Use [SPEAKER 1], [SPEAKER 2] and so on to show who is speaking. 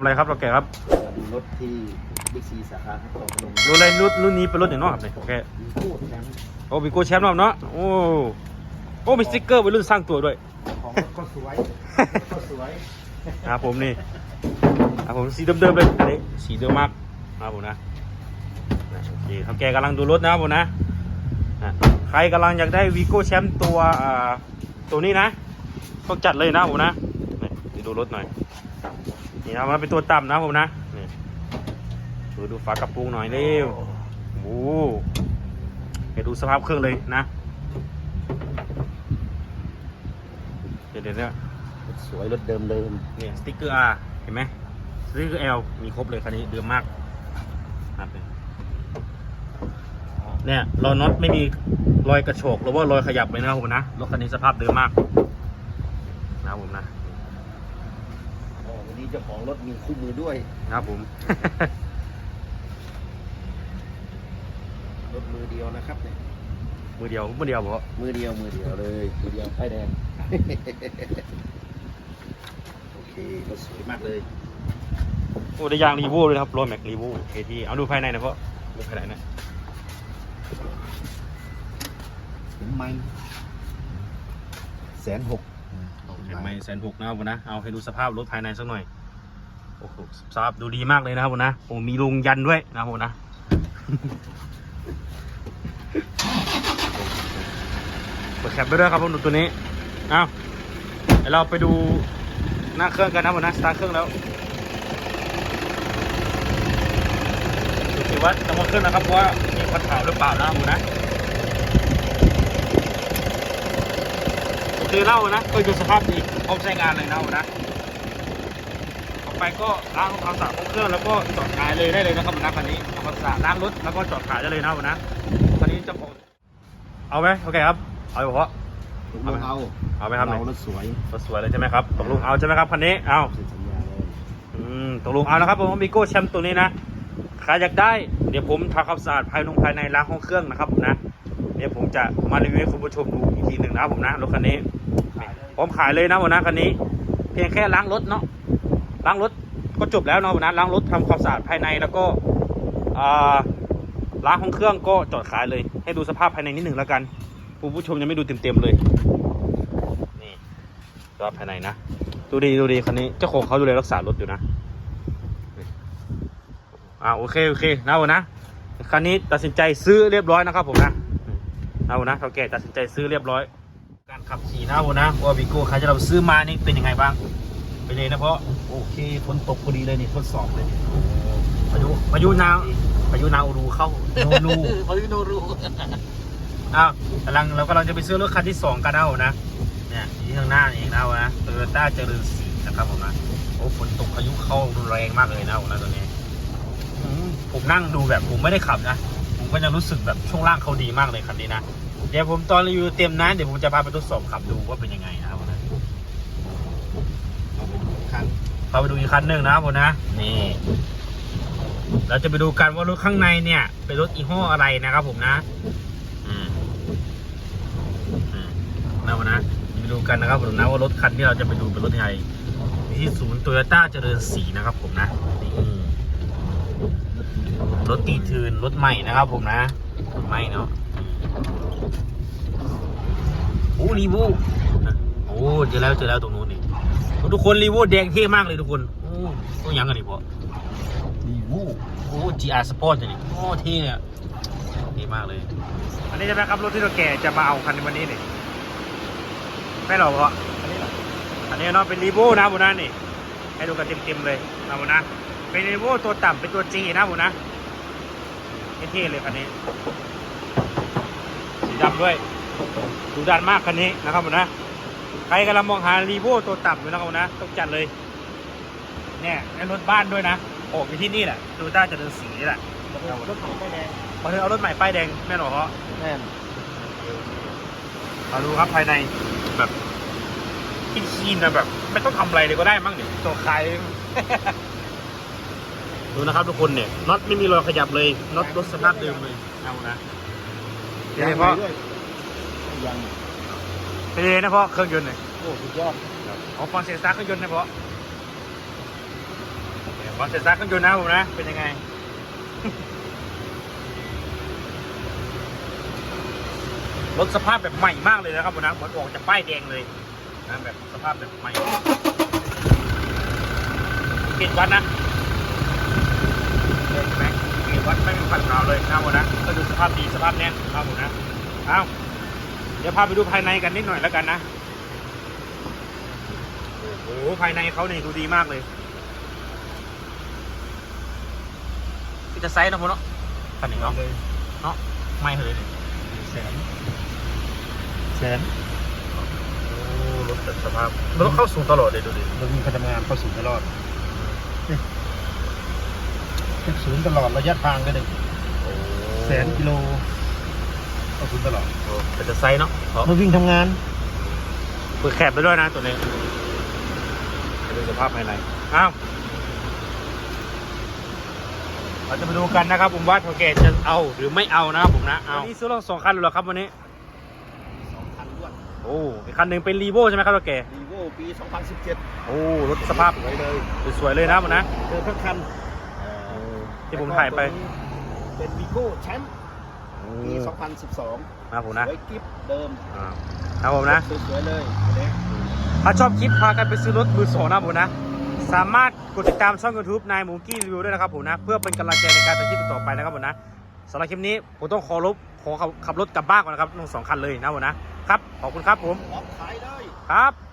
[SPEAKER 1] อะไรครับเราแกครับ
[SPEAKER 2] ดูรถที่บิ๊กซีสาขาครับต่อพนม
[SPEAKER 1] รุ่นอะไรรุ่นรุ่นนี้เป็นรุ่นอย่างเนอกครับเนี่ยโอเค
[SPEAKER 2] มีโคตรแชมป์
[SPEAKER 1] โอ้มีโกแชมป์แล้วเนาะโอ้โอ้มีสติ๊กเกอร์เป็นรุ่นสร้างตัวด้วย
[SPEAKER 2] ของรถก็สวยก็สวย
[SPEAKER 1] ครับผมนี่ครับผมสีเดิมๆเลยอันนี้สีเดิมมากนะครับผมนะนะโอเคเขาแกกำลังดูรถนะครับผมนะอะใครกำลังอยากได้วีโก้แชมป์ตัวอ่าตัวนี้นะต้องจัดเลยนะครับผมนะนี่ดูรถหน่อย นี่นะมันเป็นตัวต่ำนะครับผมนะนี่ดูดูฝากระโปรงหน่อยเร็วโอ้โหให้ดูสภาพเครื่องเลยนะ เดี๋ยวเดี๋ยวเดี๋ยว
[SPEAKER 2] สวยรถเดิมเดิม
[SPEAKER 1] เนี่ยสติ๊กเกอร์ R เห็นไหมสติ๊กเกอร์ L มีครบเลยคันนี้เดิมมากครับเนี่ยเนี่ยรอยน็อตไม่มีรอยกระโชกหรือว่ารอยขยับเลยนะครับผมนะรถคันนี้สภาพเดิมมาก นะครับผมนะ
[SPEAKER 2] อ๋อ วันนี้เจ้าของรถมีคู่มือด้วย
[SPEAKER 1] นะครับผม
[SPEAKER 2] รถมือเดียวนะครับเนี่ย
[SPEAKER 1] มือเดียวมือเดียวบอก
[SPEAKER 2] มือเดียวมือเดียวเลยมือเดียวไฟแดง โอเครถสวยมากเลย
[SPEAKER 1] โอ้ได้ยางรีโวเลยครับรถแม็กรีโวเคทีเอาดูภายในนะเพราะดูภายในนะ
[SPEAKER 2] ผมไม่แสนหก
[SPEAKER 1] เห็นไหมแสนหกนะครับผมนะ เอาให้ดูสภาพรถภายในสักหน่อย โอ้โหสภาพดูดีมากเลยนะครับผมนะโอ้มีลุงยันด้วยนะครับผมนะเปิดแคปไปด้วยครับผมดูตัวนี้ เอาเดี๋ยวเราไปดูหน้าเครื่องกันนะผมนะ สตาร์ทเครื่องแล้วดูสิว่าจะมาเครื่องนะครับว่ามีควันขาวหรือเปล่านะผมนะ โอเคเล่านะ ก็อยู่สภาพดีพร้อมใช้งานเลยนะผมนะ ต่อไปก็ล้างทำความสะอาดของเครื่องแล้วก็จอดขายเลยได้เลยนะครับผมนะคันนี้ทำความสะอาดล้างรถแล้วก็จอดขายได้เลยนะผมนะคันนี้เจ้าของเอาไหมโอเคครับ เอาเฉพาะ
[SPEAKER 2] ถูกลงเอา
[SPEAKER 1] เอาไหมครับ
[SPEAKER 2] เรารถสวย
[SPEAKER 1] รถสวยเลยใช่ไหมครับตกลงเอาใช่ไหมครับคันนี้เอา
[SPEAKER 2] เซ็นสัญญาเลย
[SPEAKER 1] อืมตกลงเอานะครับผมมีโก้แชมป์ตัวนี้นะใครอยากได้เดี๋ยวผมทำความสะอาดภายในภายในล้างห้องเครื่องนะครับผมนะเดี๋ยวผมจะมารีวิวให้คุณผู้ชมดูอีกทีหนึ่งนะครับผมนะรถคันนี้ ผมขายเลยนะผมนะคันนี้ เพียงแค่ล้างรถเนาะล้างรถก็จบแล้วเนาะผมนะล้างรถทำความสะอาดภายในแล้วก็ล้างห้องเครื่องก็จอดขายเลย ให้ดูสภาพภายในนิดหนึ่งแล้วกันคุณผู้ชมยังไม่ดูเต็มๆเลยนี่สภาพภายในนะดูดีดูดีคันนี้เจ้าของเขาดูแลรักษารถอยู่นะอ่าโอเคโอเคนะผมนะคันนี้ตัดสินใจซื้อเรียบร้อยนะครับผมนะนะผมนะเท่าแก่ตัดสินใจซื้อเรียบร้อย การขับขี่นะผมนะว่าบิโก้ใครจะเราซื้อมานี่เป็นยังไงบ้าง ไปเลยนะเพราะ
[SPEAKER 2] โอเคฝนตกพอดีเลยนี่ทดสอบเลยนี่
[SPEAKER 1] พายุพายุนาวพายุนาวรูเข้าโนรู
[SPEAKER 2] พายุโนรู
[SPEAKER 1] อ้าวกำลังเรากำลังจะไปซื้อรถคันที่สองกันนะผมนะเนี่ยที่ข้างหน้านี่เองนะผมนะโตโยต้าเจริญศรีนะครับผมนะโอ้ฝนตกพายุเข้ารุนแรงมากเลยนะผมนะตัวนี้อืมผมนั่งดูแบบผมไม่ได้ขับนะผม ก็ยังรู้สึกแบบช่วงล่างเขาดีมากเลยคันนี้นะ เดี๋ยวผมตอนรีวิวเต็มนะ เดี๋ยวผมจะพาไปทดสอบขับดูว่าเป็นยังไงนะครับผมนะ
[SPEAKER 2] เอาไปดูคัน
[SPEAKER 1] พาไปดูอีกคันหนึ่งนะครับผมนะ นี่ เราจะไปดูกันว่ารถข้างในเนี่ย เป็นรถอีห้ออะไรนะครับผมนะ อืมอืมนะผมนะไปดูกันนะครับผมนะว่ารถคันที่เราจะไปดูเป็นรถยังไงที่ศูนย์โตโยต้าเจริญศรีนะครับผมนะนี่ รถตีทืนรถใหม่นะครับผมนะรถใหม่เนาะโอ้รีโวโอ้เจอแล้วเจอแล้วตรงนู้นนี่ทุกคนรีโวแดงเท่มากเลยทุกคนโอ้ต้องยังกันดิพ่อ
[SPEAKER 2] รีวู
[SPEAKER 1] โอ้ GR Sport เนี่โอ้เท่อะเท่มากเลย อันนี้จะไหมครับรถที่เราแก่จะมาเอาคันในวันนี้นี่ไม่หรอกพ่ออันนี้เหรออันนี้เนาะเป็นรีโวนะบุนะนี่ให้ดูกันเต็มๆเลยนะบุนะเป็นรีโวตัวต่ำเป็นตัว G นะบุนะ เท่ๆเลยคันนี้ สีดำด้วยดูดันมากคันนี้นะครับบุนะ ใครกำลังมองหารีโวตัวต่ำอยู่นะครับนะ ต้องจัดเลยเนี่ยในรถบ้านด้วยนะ ออกอยู่ที่นี่แหละดูต้าเจะเดินสีนี่แหละ
[SPEAKER 2] รถของไฟแดง
[SPEAKER 1] พอเธอเอารถใหม่ป้ายแดงแม่หรอเพราะ
[SPEAKER 2] แน่น
[SPEAKER 1] มาดูครับภายในแบบคีนๆนะแบบ ไม่ต้องทำอะไรเลยก็ได้มั้งเนี่ยตัวคลายเลย ดูนะครับทุกคนเนี่ยน็อตไม่มีรอยขยับเลยน็อตรถสภาพเดิมเลยเอานะเดี๋ยวเพราะ
[SPEAKER 2] ด้วยยัง
[SPEAKER 1] ไปเลยนะเพราะเครื่องยนต์เนี่ย
[SPEAKER 2] โอ้สุดยอด
[SPEAKER 1] เอาฟังเสียงสตาร์ทเครื่องยนต์นะเพราะก่อนเสร็จซักกันอยู่นะผมนะเป็นยังไงรถสภาพแบบใหม่มากเลยนะครับผมนะเหมือนออกจากป้ายแดงเลยนะแบบสภาพแบบใหม่เกตวัดนะเห็นไหมเกต วัดไม่มีขัดขาวเลยนะผมนะก็ดูสภาพดีสภาพเนี้ยครับผมนะเอ้าเดี๋ยวพาไปดูภายในกันนิดหน่อยแล้วกันนะโอ้โหภายในเขาเนี่ยดูดีมากเลยที่จะไซส์นะผมเนาะคันนี้เนาะ
[SPEAKER 2] เลย
[SPEAKER 1] เนาะไม่เลยนี่
[SPEAKER 2] แสน
[SPEAKER 1] แสนโอ้รถแต่สภาพรถเข้าสูงตลอดเลยดูดิ
[SPEAKER 2] รถมีการทำงานเข้าศูนย์ตลอด นี่เข้าศูนย์ตลอดระยะทางก็ได้แสนกิโลเข้าศูนย์ตลอด
[SPEAKER 1] โอ้แต่จะไซส์เนาะ
[SPEAKER 2] รถวิ่งทำงาน
[SPEAKER 1] เปิดแคบไปด้วยนะตัวนี้ไปดูสภาพภายในอ้าวเราจะมาดูกันนะครับ ผมว่าโทเกตจะเอาหรือไม่เอานะครับผมนะเอาวันนี้ซื้อรถสองคันเลยเหรอครับวันนี้
[SPEAKER 2] สองพันด้วย
[SPEAKER 1] โอ้อีกคันหนึ่งเป็นรีโวใช่ไหมครับโทเกต
[SPEAKER 2] รีโวปี 2017
[SPEAKER 1] โอ้รถสภาพ
[SPEAKER 2] สวยเลย
[SPEAKER 1] สวยๆเลยนะผมนะ
[SPEAKER 2] เจอทั้งคัน
[SPEAKER 1] ที่ผมถ่ายไป
[SPEAKER 2] เป็นวีโก้แชมป์
[SPEAKER 1] โอ้
[SPEAKER 2] ปี2012
[SPEAKER 1] นะครับผม
[SPEAKER 2] ส
[SPEAKER 1] นะ
[SPEAKER 2] วยกิฟเดิม
[SPEAKER 1] อ่าครับผมนะ
[SPEAKER 2] สวยๆเลยอันนี้
[SPEAKER 1] ถ้าชอบคลิปพากันไปซื้อรถมือสองนะผมนะ สามารถกดติดตามช่อง YouTube นายหมูกี้รีวิวด้วยนะครับผมนะ เพื่อเป็นกำลังใจในการทำคลิปต่อๆไปนะครับผมนะสำหรับคลิปนี้ผมต้องขอรบขอขับขับรถกลับบ้านก่อนนะครับทั้งสองคันเลยนะผมนะครับ ขอบคุณครับผม
[SPEAKER 2] พร้อมขายเลย
[SPEAKER 1] ครับ